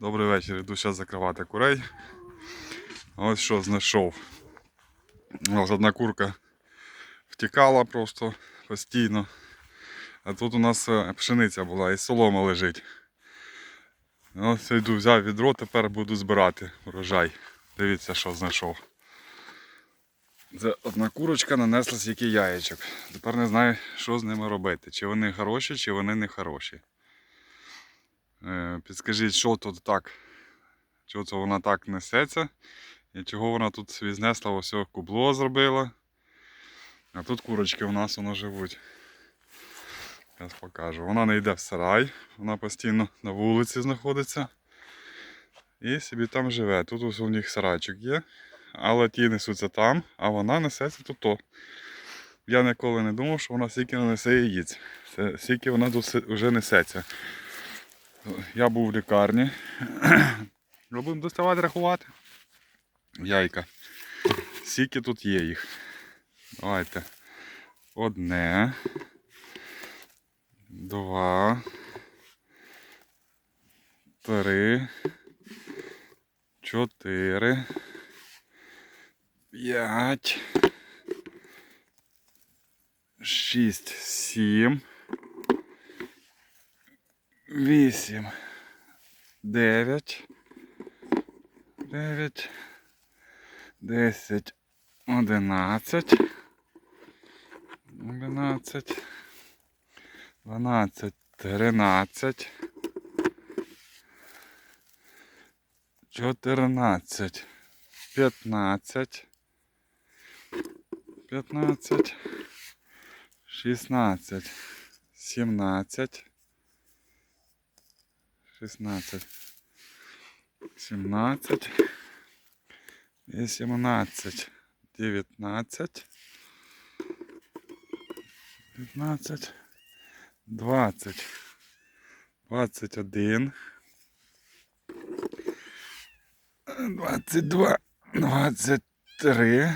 Добрий вечір. Іду зараз закривати курей. Ось що знайшов. Ось одна курка втікала просто постійно. А тут у нас е, пшениця була і солома лежить. Ось я йду, взяв відро, тепер буду збирати урожай. Дивіться, що знайшов. Це одна курочка нанесла стільки яєчок. Тепер не знаю, що з ними робити. Чи вони хороші, чи вони не хороші. Е, Підскажіть, що тут так? Чого це вона так несеться? І чого вона тут собі знесла, ось кубло зробила. А тут курочки у нас воно живуть. Зараз покажу. Вона не йде в сарай, вона постійно на вулиці знаходиться. І собі там живе. Тут ось у них сарайчик є. Але ті несуться там, а вона несеться тут. -то. Я ніколи не думав, що вона стільки несе яєць. Стільки вона тут вже несеться. Я був в лікарні. Будемо доставати рахувати. Яйка. Скільки тут є їх. Давайте. Одне. Два. Три. Чотири. П'ять. Шість. Сім. Вісім. Дев'ять. Дев'ять. Десять. Одинадцять. Одинадцять. Дванадцять. Тринадцять. Чотирнадцять. П'ятнадцять. П'ятнадцять. Шістнадцять. Сімнадцять. Шістнадцять. Сімнадцять. Вісімнадцять. Дев'ятнадцять. П'ятнадцять. Двадцять. Двадцять один. Двадцять два. Двадцять три.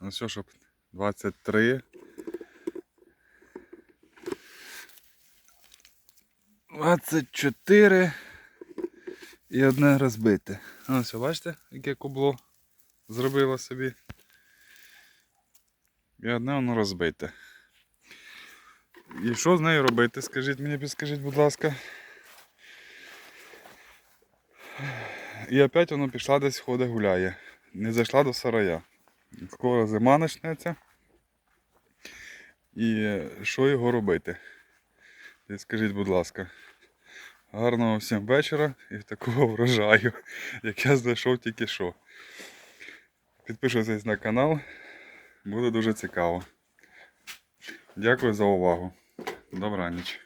Ну все, щоб 23. 24 і одне розбите. Ось, бачите, яке кубло зробило собі. І одне воно розбите. І що з нею робити? Скажіть мені, підскажіть, будь ласка. І опять воно пішла десь ходить гуляє. Не зайшла до сарая. Скоро зима почнеться. І що його робити? І скажіть, будь ласка. Гарного всім вечора і такого врожаю, як я знайшов тільки що. Підпишуйтесь на канал, буде дуже цікаво. Дякую за увагу. Добраніч.